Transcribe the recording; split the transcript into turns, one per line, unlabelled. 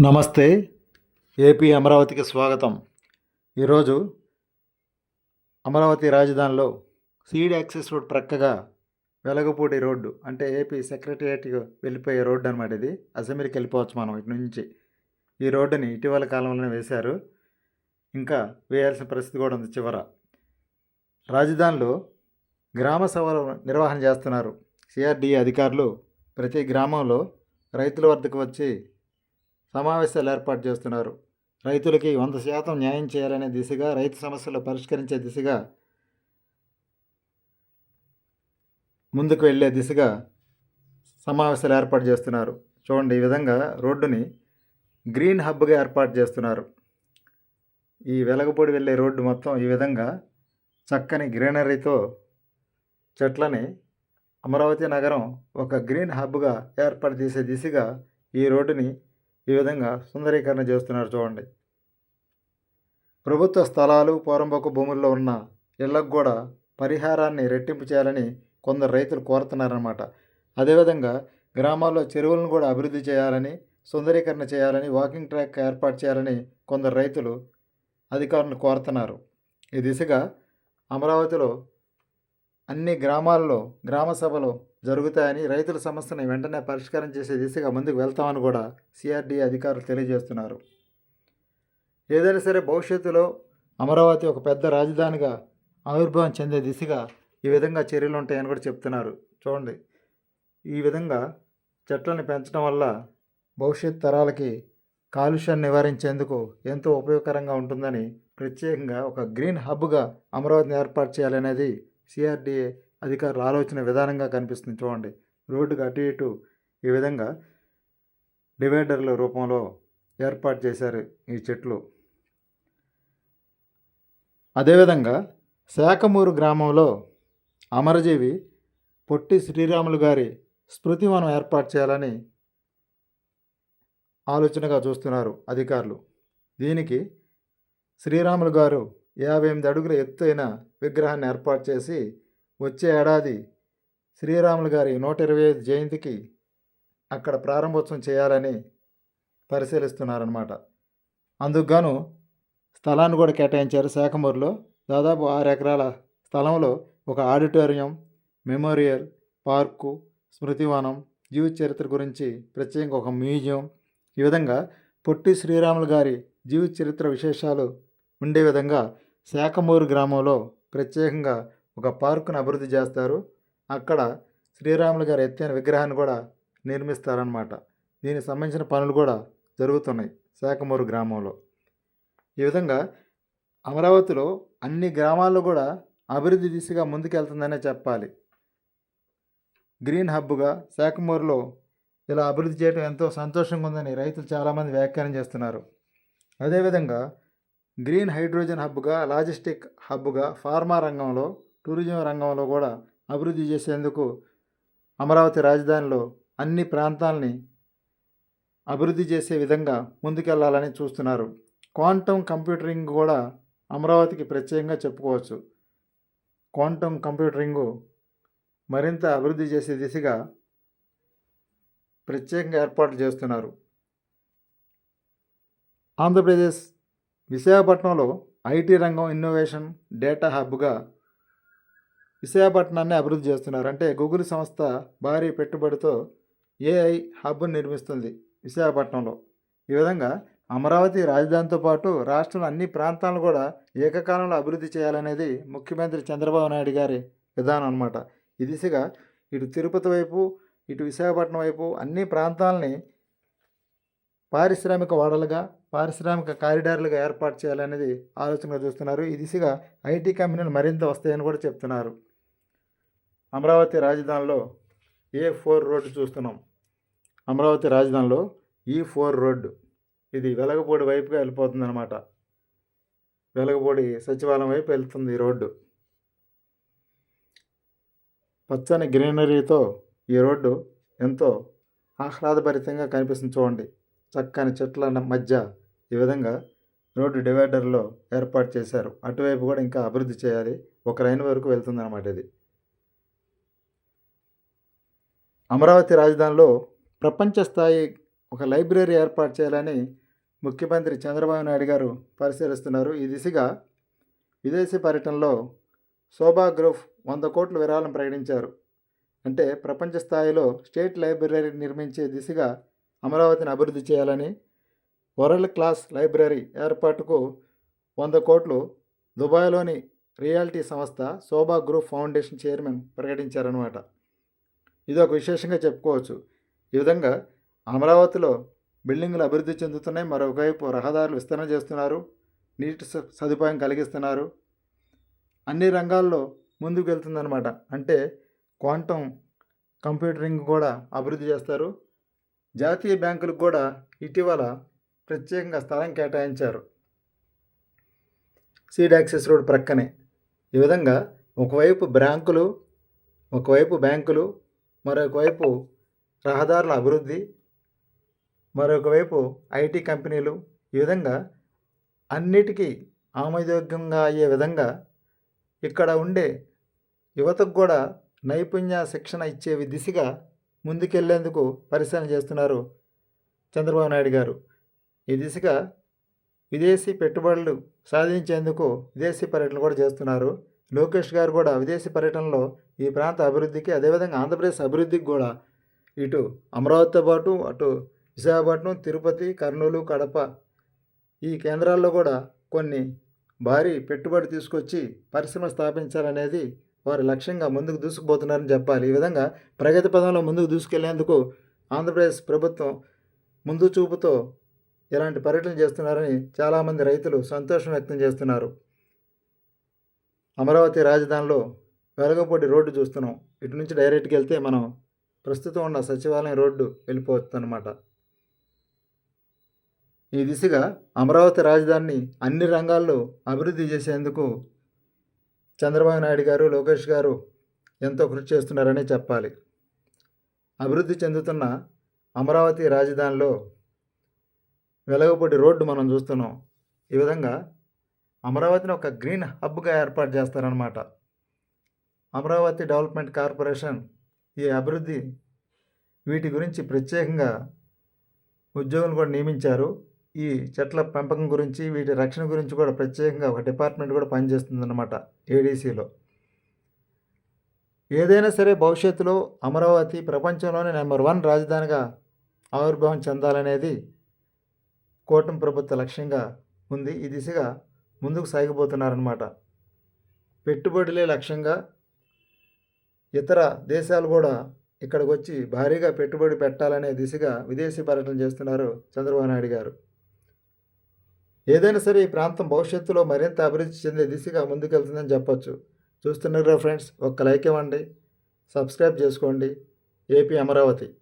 నమస్తే. ఏపీ అమరావతికి స్వాగతం. ఈరోజు అమరావతి రాజధానిలో సీడ్ యాక్సెస్ రోడ్ ప్రక్కగా వెలగపూడి రోడ్డు అంటే ఏపీ సెక్రటేరియట్కి వెళ్ళిపోయే రోడ్డు అనమాట ఇది. అసెంబ్లీకి వెళ్ళిపోవచ్చు మనం ఇటు నుంచి. ఈ రోడ్డుని ఇటీవల కాలంలోనే వేశారు. ఇంకా వేయాల్సిన పరిస్థితి కూడా ఉంది చివర. రాజధానిలో గ్రామ సభలు నిర్వహణ చేస్తున్నారు. సిఆర్డీఏ అధికారులు ప్రతి గ్రామంలో రైతుల వద్దకు వచ్చి సమావేశాలు ఏర్పాటు చేస్తున్నారు. రైతులకి వంద శాతం న్యాయం చేయాలనే దిశగా రైతు సమస్యలు పరిష్కరించే దిశగా ముందుకు వెళ్ళే దిశగా సమావేశాలు ఏర్పాటు చేస్తున్నారు. చూడండి ఈ విధంగా రోడ్డుని గ్రీన్ హబ్గా ఏర్పాటు చేస్తున్నారు. ఈ వెలగపూడి వెళ్ళే రోడ్డు మొత్తం ఈ విధంగా చక్కని గ్రీనరీతో చెట్లని అమరావతి నగరం ఒక గ్రీన్ హబ్గా ఏర్పాటు చేసే దిశగా ఈ రోడ్డుని ఈ విధంగా సుందరీకరణ చేస్తున్నారు చూడండి. ప్రభుత్వ స్థలాలు పోరంబొక్క భూముల్లో ఉన్న ఇళ్ళకు కూడా పరిహారాన్ని రెట్టింపు చేయాలని కొందరు రైతులు కోరుతున్నారన్నమాట. అదేవిధంగా గ్రామాల్లో చెరువులను కూడా అభివృద్ధి చేయాలని సుందరీకరణ చేయాలని వాకింగ్ ట్రాక్ ఏర్పాటు చేయాలని కొందరు రైతులు అధికారులను కోరుతున్నారు. ఈ దిశగా అమరావతిలో అన్ని గ్రామాల్లో గ్రామ సభలు జరుగుతాయని రైతుల సమస్యని వెంటనే పరిష్కారం చేసే దిశగా ముందుకు వెళ్తామని కూడా సిఆర్డీ అధికారులు తెలియజేస్తున్నారు. ఏదైనా సరే భవిష్యత్తులో అమరావతి ఒక పెద్ద రాజధానిగా ఆవిర్భావం చెందే దిశగా ఈ విధంగా చర్యలు ఉంటాయని కూడా చెప్తున్నారు. చూడండి ఈ విధంగా చెట్లను పెంచడం వల్ల భవిష్యత్ తరాలకి కాలుష్యాన్ని నివారించేందుకు ఎంతో ఉపయోగకరంగా ఉంటుందని ప్రత్యేకంగా ఒక గ్రీన్ హబ్గా అమరావతిని ఏర్పాటు చేయాలనేది సిఆర్డీఏ అధికారులు ఆలోచన విధానంగా కనిపిస్తుంది చూడండి. రోడ్డుకు అటు ఇటు ఈ విధంగా డివైడర్ల రూపంలో ఏర్పాటు చేశారు ఈ చెట్లు. అదేవిధంగా శాఖమూరు గ్రామంలో అమరజీవి పొట్టి శ్రీరాములు గారి స్మృతివనం ఏర్పాటు చేయాలని ఆలోచనగా చూస్తున్నారు అధికారులు. దీనికి శ్రీరాములు గారు యాభై ఎనిమిది అడుగుల ఎత్తైన విగ్రహాన్ని ఏర్పాటు చేసి వచ్చే ఏడాది శ్రీరాములు గారి నూట ఇరవై ఐదు జయంతికి అక్కడ ప్రారంభోత్సవం చేయాలని పరిశీలిస్తున్నారన్నమాట. అందుకుగాను స్థలాన్ని కూడా కేటాయించారు శాఖమూరులో. దాదాపు ఆరు ఎకరాల స్థలంలో ఒక ఆడిటోరియం మెమోరియల్ పార్కు స్మృతివనం జీవిత చరిత్ర గురించి ప్రత్యేకంగా ఒక మ్యూజియం ఈ విధంగా పొట్టి శ్రీరాములు గారి జీవిత చరిత్ర విశేషాలు ఉండే విధంగా శాఖమూరు గ్రామంలో ప్రత్యేకంగా ఒక పార్కును అభివృద్ధి చేస్తారు. అక్కడ శ్రీరాములు గారి ఎత్తైన విగ్రహాన్ని కూడా నిర్మిస్తారనమాట దీనికి సంబంధించిన పనులు కూడా జరుగుతున్నాయి శాఖమూరు గ్రామంలో. ఈ విధంగా అమరావతిలో అన్ని గ్రామాల్లో కూడా అభివృద్ధి దిశగా ముందుకెళ్తుందనే చెప్పాలి. గ్రీన్ హబ్గా శాఖమూరులో ఇలా అభివృద్ధి చేయడం ఎంతో సంతోషంగా ఉందని రైతులు చాలామంది వ్యాఖ్యానం చేస్తున్నారు. అదేవిధంగా గ్రీన్ హైడ్రోజన్ హబ్గా లాజిస్టిక్ హబ్గా ఫార్మా రంగంలో టూరిజం రంగంలో కూడా అభివృద్ధి చేసేందుకు అమరావతి రాజధానిలో అన్ని ప్రాంతాలని అభివృద్ధి చేసే విధంగా ముందుకెళ్ళాలని చూస్తున్నారు. క్వాంటమ్ కంప్యూటరింగ్ కూడా అమరావతికి ప్రత్యేకంగా చెప్పుకోవచ్చు. క్వాంటమ్ కంప్యూటరింగు మరింత అభివృద్ధి చేసే దిశగా ప్రత్యేకంగా ఏర్పాట్లు చేస్తున్నారు. ఆంధ్రప్రదేశ్ విశాఖపట్నంలో ఐటీ రంగం ఇన్నోవేషన్ డేటా హబ్గా విశాఖపట్నాన్ని అభివృద్ధి చేస్తున్నారు. అంటే గూగుల్ సంస్థ భారీ పెట్టుబడితో ఏఐ హబ్ను నిర్మిస్తుంది విశాఖపట్నంలో. ఈ విధంగా అమరావతి రాజధానితో పాటు రాష్ట్రంలో అన్ని ప్రాంతాలను కూడా ఏకకాలంలో అభివృద్ధి చేయాలనేది ముఖ్యమంత్రి చంద్రబాబు నాయుడు గారి విధానం అనమాట ఈ దిశగా ఇటు తిరుపతి వైపు ఇటు విశాఖపట్నం వైపు అన్ని ప్రాంతాలని పారిశ్రామిక వాడలుగా పారిశ్రామిక కారిడార్లుగా ఏర్పాటు చేయాలనేది ఆలోచనగా చూస్తున్నారు. ఈ దిశగా ఐటీ కంపెనీలు మరింత వస్తాయని కూడా చెప్తున్నారు. అమరావతి రాజధానిలో ఏ ఫోర్ రోడ్డు చూస్తున్నాం. అమరావతి రాజధానిలో ఈ ఫోర్ రోడ్డు. ఇది వెలగపూడి వైపుగా వెళ్ళిపోతుందన్నమాట. వెలగపూడి సచివాలయం వైపు వెళ్తుంది ఈ రోడ్డు. పచ్చని గ్రీనరీతో ఈ రోడ్డు ఎంతో ఆహ్లాదభరితంగా కనిపిస్తుంది చూడండి. చక్కని చెట్ల మధ్య ఈ విధంగా రోడ్డు డివైడర్లో ఏర్పాటు చేశారు. అటువైపు కూడా ఇంకా అభివృద్ధి చేయాలి. ఒక లైన్ వరకు వెళ్తుందన్నమాట ఇది. అమరావతి రాజధానిలో ప్రపంచ స్థాయి ఒక లైబ్రరీ ఏర్పాటు చేయాలని ముఖ్యమంత్రి చంద్రబాబు నాయుడు గారు పరిశీలిస్తున్నారు. ఈ దిశగా విదేశీ పర్యటనలో శోభా గ్రూప్ వంద కోట్ల విరాళం ప్రకటించారు. అంటే ప్రపంచ స్థాయిలో స్టేట్ లైబ్రరీ నిర్మించే దిశగా అమరావతిని అభివృద్ధి చేయాలని వరల్డ్ క్లాస్ లైబ్రరీ ఏర్పాటుకు వంద కోట్లు దుబాయ్లోని రియాలిటీ సంస్థ శోభా గ్రూప్ ఫౌండేషన్ చైర్మన్ ప్రకటించారనమాట ఇది ఒక విశేషంగా చెప్పుకోవచ్చు. ఈ విధంగా అమరావతిలో బిల్డింగులు అభివృద్ధి చెందుతున్నాయి. మరొకవైపు రహదారులు విస్తరణ చేస్తున్నారు. నీటి స- సదుపాయం కలిగిస్తున్నారు. అన్ని రంగాల్లో ముందుకు వెళ్తుందన్నమాట. అంటే క్వాంటం కంప్యూటరింగ్ కూడా అభివృద్ధి చేస్తారు. జాతీయ బ్యాంకులకు కూడా ఇటీవల ప్రత్యేకంగా స్థలం కేటాయించారు. సీడ్ యాక్సెస్ రోడ్ ప్రక్కనే. ఈ విధంగా ఒకవైపు బ్యాంకులు ఒకవైపు బ్యాంకులు మరొకవైపు రహదారుల అభివృద్ధి మరొకవైపు ఐటీ కంపెనీలు ఈ విధంగా అన్నిటికీ ఆమోదయోగ్యంగా అయ్యే విధంగా ఇక్కడ ఉండే యువతకు కూడా నైపుణ్య శిక్షణ ఇచ్చే దిశగా ముందుకెళ్ళేందుకు పరిశీలన చేస్తున్నారు చంద్రబాబు నాయుడు గారు. ఈ దిశగా విదేశీ పెట్టుబడులు సాధించేందుకు విదేశీ పర్యటన కూడా చేస్తున్నారు. లోకేష్ గారు కూడా విదేశీ పర్యటనలో ఈ ప్రాంత అభివృద్ధికి అదేవిధంగా ఆంధ్రప్రదేశ్ అభివృద్ధికి కూడా ఇటు అమరావతితో పాటు అటు విశాఖపట్నం తిరుపతి కర్నూలు కడప ఈ కేంద్రాల్లో కూడా కొన్ని భారీ పెట్టుబడి తీసుకొచ్చి పరిశ్రమ స్థాపించాలనేది వారి లక్ష్యంగా ముందుకు దూసుకుపోతున్నారని చెప్పాలి. ఈ విధంగా ప్రగతి పదంలో ముందుకు దూసుకెళ్ళేందుకు ఆంధ్రప్రదేశ్ ప్రభుత్వం ముందు చూపుతో ఇలాంటి పర్యటన చేస్తున్నారని చాలామంది రైతులు సంతోషం వ్యక్తం చేస్తున్నారు. అమరావతి రాజధానిలో వెలగపూడి రోడ్డు చూస్తున్నాం. ఇటు నుంచి డైరెక్ట్కి వెళ్తే మనం ప్రస్తుతం ఉన్న సచివాలయం రోడ్డు వెళ్ళిపోవచ్చు అనమాట ఈ దిశగా అమరావతి రాజధానిని అన్ని రంగాల్లో అభివృద్ధి చేసేందుకు చంద్రబాబు నాయుడు గారు లోకేష్ గారు ఎంతో కృషి చేస్తున్నారనే చెప్పాలి. అభివృద్ధి చెందుతున్న అమరావతి రాజధానిలో వెలగపూడి రోడ్డు మనం చూస్తున్నాం. ఈ విధంగా అమరావతిని ఒక గ్రీన్ హబ్గా ఏర్పాటు చేస్తారనమాట అమరావతి డెవలప్మెంట్ కార్పొరేషన్ ఈ అభివృద్ధి వీటి గురించి ప్రత్యేకంగా ఉద్యోగులు కూడా నియమించారు. ఈ చెట్ల పెంపకం గురించి వీటి రక్షణ గురించి కూడా ప్రత్యేకంగా ఒక డిపార్ట్మెంట్ కూడా పనిచేస్తుందన్నమాట ఏడీసీలో ఏదైనా సరే భవిష్యత్తులో అమరావతి ప్రపంచంలోనే నెంబర్ వన్ రాజధానిగా ఆవిర్భావం చెందాలనేది కూటమి ప్రభుత్వ లక్ష్యంగా ఉంది. ఈ దిశగా ముందుకు సాగిపోతున్నారన్నమాట. పెట్టుబడులే లక్ష్యంగా ఇతర దేశాలు కూడా ఇక్కడికి వచ్చి భారీగా పెట్టుబడి పెట్టాలనే దిశగా విదేశీ పర్యటన చేస్తున్నారు చంద్రబాబు నాయుడు గారు. ఏదైనా సరే ఈ ప్రాంతం భవిష్యత్తులో మరింత అభివృద్ధి చెందే దిశగా ముందుకెళ్తుందని చెప్పొచ్చు. చూస్తున్నారు ఫ్రెండ్స్ ఒక్క లైక్ ఇవ్వండి సబ్స్క్రైబ్ చేసుకోండి. ఏపీ అమరావతి.